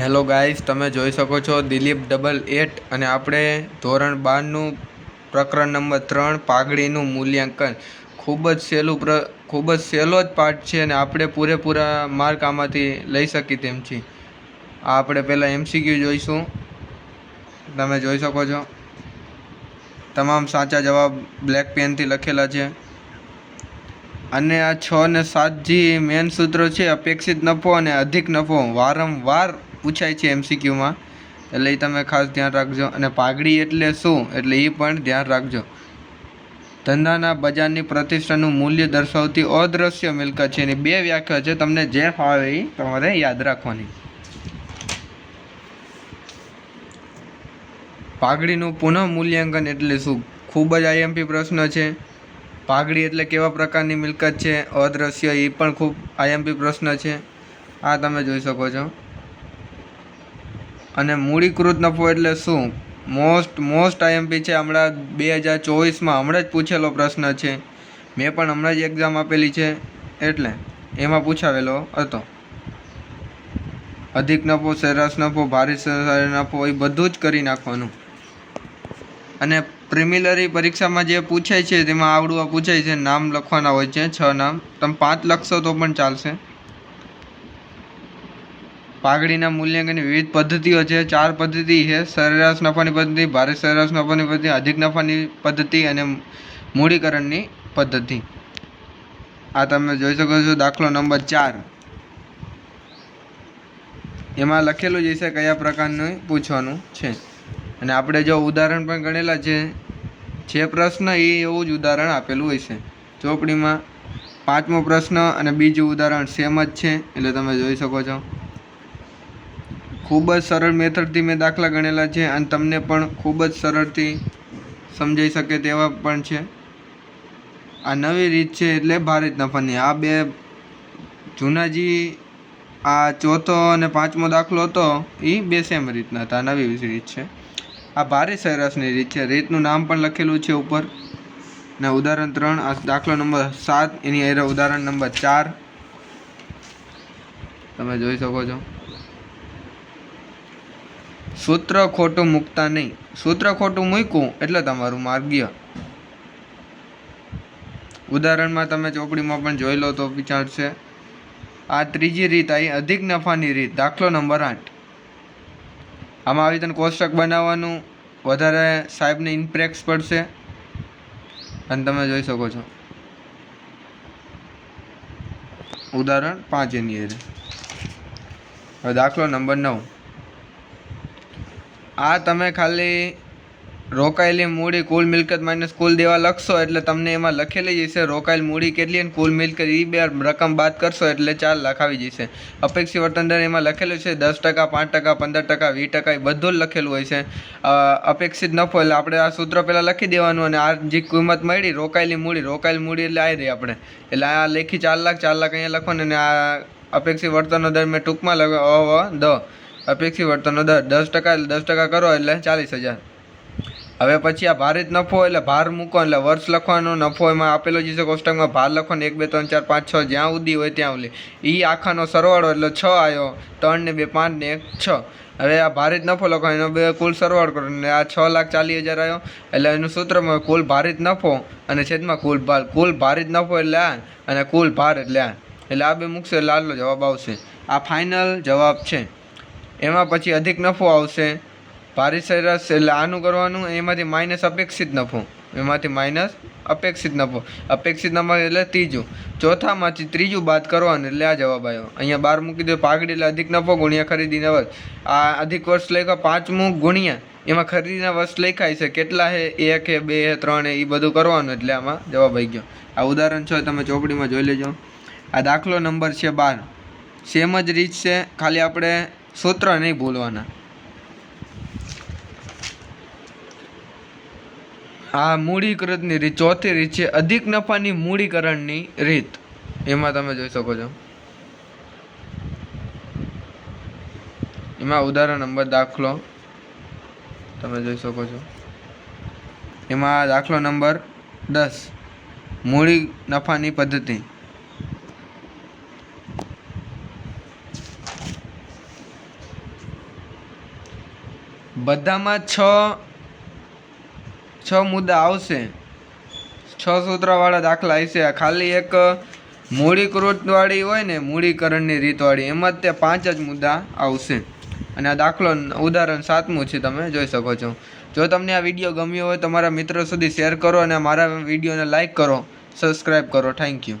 Hello guys, તમે જોઈ શકો છો દિલીપ ડબલ એટ અને આપણે ધોરણ બારનું પ્રકરણ નંબર ત્રણ પાઘડીનું મૂલ્યાંકન. ખૂબ જ સહેલું પ્ર, ખૂબ જ સહેલો જ પાઠ છે અને આપણે પૂરેપૂરા માર્ક આમાંથી લઈ શકીએ તેમ છીએ આ આપણે પહેલાં એમસીક્યુ જોઈશું. તમે જોઈ શકો છો. તમામ સાચા જવાબ બ્લેક પેનથી લખેલા છે. અને આ છ ને સાત જે મેન સૂત્રો છે, અપેક્ષિત નફો અને અધિક નફો વારંવાર પૂછાય છે એમસીક્યુમાં એટલે એ તમે ખાસ ધ્યાન રાખજો. અને પાઘડી એટલે શું? એટલે એ પણ ધ્યાન રાખજો. ધંધાના બજારની પ્રતિષ્ઠાનું મૂલ્ય દર્શાવતી અદ્રશ્ય મિલકત છે. એની બે વ્યાખ્યા છે. તમને જે ફાવે એ તમારે યાદ રાખવાની. પાઘડીનું પુનઃ મૂલ્યાંકન એટલે શું? ખૂબ જ આઈએમપી પ્રશ્ન છે. પાઘડી એટલે કેવા પ્રકારની મિલકત છે? અદ્રશ્ય એ પણ ખૂબ આઈએમપી પ્રશ્ન છે. આ તમે જોઈ શકો છો. અને મૂડીકૃત નફો એટલે શું? મોસ્ટ મોસ્ટ આઈએમપી છે હમણાં બે હજાર ચોવીસમાં હમણાં જ પૂછેલો પ્રશ્ન છે. મેં પણ હમણાં જ એક્ઝામ આપેલી છે. એટલે એમાં પૂછાવેલો હતો. અધિક નફો, સરેરાશ નફો, ભારે સરસ નફો એ બધું જ કરી નાખવાનું. અને પ્રિમિલરી પરીક્ષામાં જે પૂછાય છે તેમાં આવડું આ પૂછાય છે. નામ લખવાના હોય છે, છ નામ. તમે પાંચ લખશો તો પણ ચાલશે. પાઘડીના મૂલ્યાંકનની વિવિધ પદ્ધતિઓ છે. ચાર પદ્ધતિ છે. સરેરાશ નફાની પદ્ધતિ, ભારે સરેરાશ નફાની પદ્ધતિ, અધિક નફાની પદ્ધતિ અને મૂડીકરણની પદ્ધતિ. આ તમે જોઈ શકો છો દાખલો નંબર ચાર. એમાં લખેલું જ હશે કયા પ્રકારનું પૂછવાનું છે. અને આપણે જો ઉદાહરણ પણ ગણેલા છે, જે પ્રશ્ન એ એવું જ ઉદાહરણ આપેલું હશે ચોપડીમાં પાંચમો પ્રશ્ન અને બીજું ઉદાહરણ સેમ જ છે, એટલે તમે જોઈ શકો છો. ખૂબ જ સરળ મેથડથી મેં દાખલા ગણેલા છે અને તમને પણ ખૂબ જ સરળથી સમજાઈ શકે તેવા પણ છે. આ નવી રીત છે એટલે ભારે નફાની. આ બે જૂનાજી આ ચોથો અને પાંચમો દાખલો હતો એ બે સેમ રીતના હતા, નવી રીત છે. આ ભારે સરેરાશની રીત છે. રીતનું નામ પણ લખેલું છે ઉપર. ને ઉદાહરણ ત્રણ, આ દાખલો નંબર સાત, એની અરે ઉદાહરણ નંબર ચાર. તમે જોઈ શકો છો. સૂત્ર ખોટું મૂકતા નહીં. સૂત્ર ખોટું મૂક્યું એટલે તમારું માર્ગીય. ઉદાહરણમાં તમે ચોપડીમાં પણ જોઈ લો તો વિચારશે આ ત્રીજી રીત આવી અધિક નફાની રીત, દાખલો નંબર આઠ. આમાં આવી તને કોષ્ટક બનાવવાનું. વધારે સાહેબને ઇમ્પ્રેક્સ પડશે. અને તમે જોઈ શકો છો. ઉદાહરણ પાંચ એની હવે દાખલો નંબર નવ. આ તમે ખાલી રોકાયેલી મૂડી કુલ મિલકત માઇનસ કુલ દેવા લખશો એટલે તમને એમાં લખેલી જશે રોકાયેલ મૂડી કેટલી અને કુલ મિલકત એ બે રકમ બાદ કરશો એટલે ચાર લાખ આવી જશે. અપેક્ષિત વર્તન દર એમાં લખેલું છે દસ ટકા, પાંચ ટકા, પંદર ટકા, વીસ ટકા એ બધું જ લખેલું હોય છે. અપેક્ષિત નફો એટલે આપણે આ સૂત્ર પહેલાં લખી દેવાનું અને આ જે કિંમત મળી રોકાયેલી મૂડી રોકાયેલી મૂડી એટલે આવી રહી આપણે. એટલે આ લેખી ચાર લાખ ચાર લાખ અહીંયા લખવાનું અને આ અપેક્ષિત વર્તનનો દર મેં ટૂંકમાં લખ, અ દ. અપેક્ષિત વર્તનનો દર દસ ટકા એટલે દસ ટકા કરો એટલે ચાલીસ હજાર. હવે પછી આ ભારિત નફો એટલે ભાર મૂકો એટલે વર્ષ લખવાનો નફો એમાં આપેલો જે છે કોષ્ટકમાં ભાર લખવાનો એક, બે, ત્રણ, ચાર, પાંચ, છ, જ્યાં સુધી હોય ત્યાં સુધી. એ આખાનો સરવાળો એટલે છ આવ્યો ત્રણ ને બે, પાંચ ને એક, છ. હવે આ ભારિત નફો લખો, એનો બે કુલ સરવાળો કરો અને આ છ લાખ ચાલીસ હજાર આવ્યો એટલે એનું સૂત્રમાં કુલ ભારિત નફો અને છેદમાં કુલ ભાર, કુલ ભારિત નફો એટલે આ અને કુલ ભાર એટલે આ. એટલે આ બે મૂકશે આટલો જવાબ આવશે. આ ફાઇનલ જવાબ છે. એમાં પછી અધિક નફો આવશે. ભારી સરેરાશ એટલે આનું કરવાનું, એમાંથી માઇનસ અપેક્ષિત નફો. એમાંથી માઇનસ અપેક્ષિત નફો. અપેક્ષિત નફો એટલે ત્રીજું. ચોથામાંથી ત્રીજું બાદ કરવાનું એટલે આ જવાબ આવ્યો. અહીંયા બાર મૂકી દો, પાઘડી એટલે અધિક નફો ગુણ્યા ખરીદીને વર્ષ આ અધિક વર્ષ લખ્યા, પાંચમું ગુણ્યા. એમાં ખરીદીના વર્ષ લખાય છે, કેટલા હે? એક હે, બે હે, ત્રણ હે એ બધું કરવાનું એટલે આમાં જવાબ આવી ગયો. આ ઉદાહરણ છો, તમે ચોપડીમાં જોઈ લેજો. આ દાખલો નંબર છે બાર. સેમ જ રીત છે, ખાલી આપણે સૂત્ર નહીં ભૂલવાના આ મૂડીકૃતની રીત, ચોથી રીત છે, અધિક નફાની મૂડીકરણની રીત. એમાં તમે જોઈ શકો છો. એમાં ઉદાહરણ નંબર દાખલો તમે જોઈ શકો છો. એમાં દાખલો નંબર દસ, મૂડી નફાની પદ્ધતિ. બધામાં છ છ મુદ્દા આવશે. છ સૂત્રવાળા દાખલા હશે. ખાલી એક મૂડીકૃતવાળી હોય ને મૂડીકરણની રીતવાળી. એમાં જ તે પાંચ જ મુદ્દા આવશે. અને આ દાખલો ઉદાહરણ સાતમું છે, તમે જોઈ શકો છો. જો તમને આ વીડિયો ગમ્યો હોય, તો મારા મિત્રો સુધી શેર કરો અને મારા વિડીયોને લાઈક કરો. સબસ્ક્રાઈબ કરો. Thank you